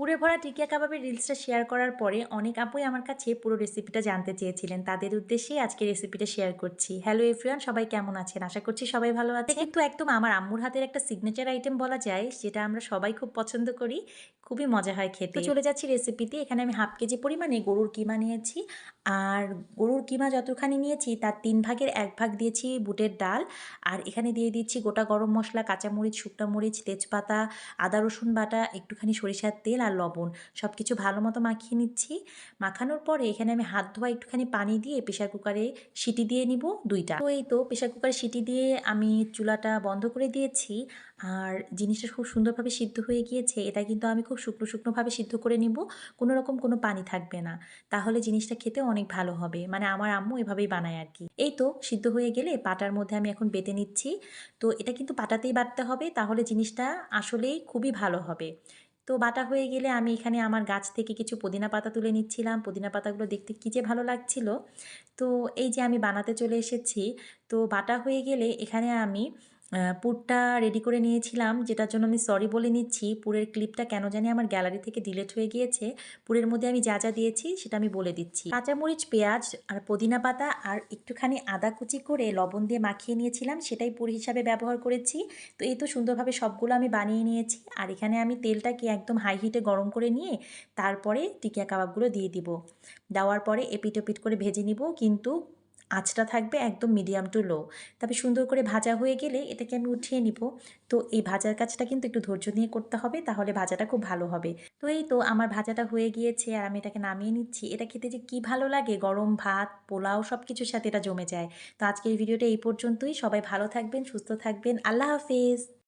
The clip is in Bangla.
পুরে ভরা টিকিয়া কাবাবের রিলসটা শেয়ার করার পরে অনেক আপুই আমার কাছে পুরো রেসিপিটা জানতে চেয়েছিলেন। তাদের উদ্দেশ্যেই আজকে রেসিপিটা শেয়ার করছি। হ্যালো এভরিওয়ান সবাই কেমন আছেন? আশা করছি সবাই ভালো আছে কিন্তু একদম আমার আম্মুর হাতের একটা সিগনেচার আইটেম বলা যায়, যেটা আমরা সবাই খুব পছন্দ করি। খুবই মজা হয় খেতে। চলে যাচ্ছি রেসিপিতে এখানে আমি হাফ কেজি পরিমাণে গরুর কিমা নিয়েছি। আর গরুর কিমা যতখানি নিয়েছি, তার তিন ভাগের এক ভাগ দিয়েছি বুটের ডাল। আর এখানে দিয়ে দিচ্ছি গোটা গরম মশলা, কাঁচামরিচ, শুকনো মরিচ, তেজপাতা, আদা, রসুন বাটা, একটুখানি সরিষার তেল আর লবণ। সব কিছু ভালো মতো মাখিয়ে নিচ্ছি। মাখানোর পরে এখানে আমি হাত ধোয়া একটুখানি পানি দিয়ে প্রেশার কুকারে সিটি দিয়ে নিব দুইটা। তো এই তো প্রেশার কুকারে সিটি দিয়ে আমি চুলাটা বন্ধ করে দিয়েছি। আর জিনিসটা খুব সুন্দরভাবে সিদ্ধ হয়ে গিয়েছে। এটা কিন্তু আমি খুব শুকনো শুকনোভাবে সিদ্ধ করে নিব। কোনো রকম কোনো পানি থাকবে না। তাহলে জিনিসটা খেতে অনেক ভালো হবে। মানে আমার আম্মু এভাবেই বানায় আর কি এই তো সিদ্ধ হয়ে গেলে পাটার মধ্যে আমি এখন বেটে নিচ্ছি। তো এটা কিন্তু পাটাতেই বাটতে হবে, তাহলে জিনিসটা আসলেই খুবই ভালো হবে। তো বাটা হয়ে গেলে আমি এখানে আমার গাছ থেকে কিছু পুদিনা পাতা তুলে নিচ্ছিলাম। পুদিনা পাতাগুলো দেখতে কী যে ভালো লাগছিল। তো এই যে আমি বানাতে চলে এসেছি, তো বাটা হয়ে গেলে এখানে আমি পুরটা রেডি করে নিয়েছিলাম, যেটার জন্য আমি সরি বলে নিচ্ছি। পুরের ক্লিপটা কেন জানি আমার গ্যালারি থেকে ডিলেট হয়ে গিয়েছে। পুরের মধ্যে আমি যা যা দিয়েছি সেটা আমি বলে দিচ্ছি। কাঁচামরিচ, পেঁয়াজ আর পুদিনা পাতা আর একটুখানি আদা কুচি করে লবণ দিয়ে মাখিয়ে নিয়েছিলাম, সেটাই পুর হিসাবে ব্যবহার করেছি। তো এই তো সুন্দরভাবে সবগুলো আমি বানিয়ে নিয়েছি। আর এখানে আমি তেলটাকে একদম হাই হিটে গরম করে নিয়ে তারপরে টিকিয়া কাবাবগুলো দিয়ে দিব। দেওয়ার পরে এপিট ওপিট করে ভেজে নিব, কিন্তু আঁচটা থাকবে একদম মিডিয়াম টু লো তবে সুন্দর করে ভাজা হয়ে গেলে এটাকে আমি উঠিয়ে নিব। তো এই ভাজার কাজটা কিন্তু একটু ধৈর্য নিয়ে করতে হবে, তাহলে ভাজাটা খুব ভালো হবে। তো এই তো আমার ভাজাটা হয়ে গিয়েছে আর আমি এটাকে নামিয়ে নিচ্ছি। এটা খেতে যে কী ভালো লাগে, গরম ভাত, পোলাও সব কিছুর সাথে এটা জমে যায়। তো আজকের ভিডিওটা এই পর্যন্তই। সবাই ভালো থাকবেন, সুস্থ থাকবেন। আল্লাহ হাফিজ।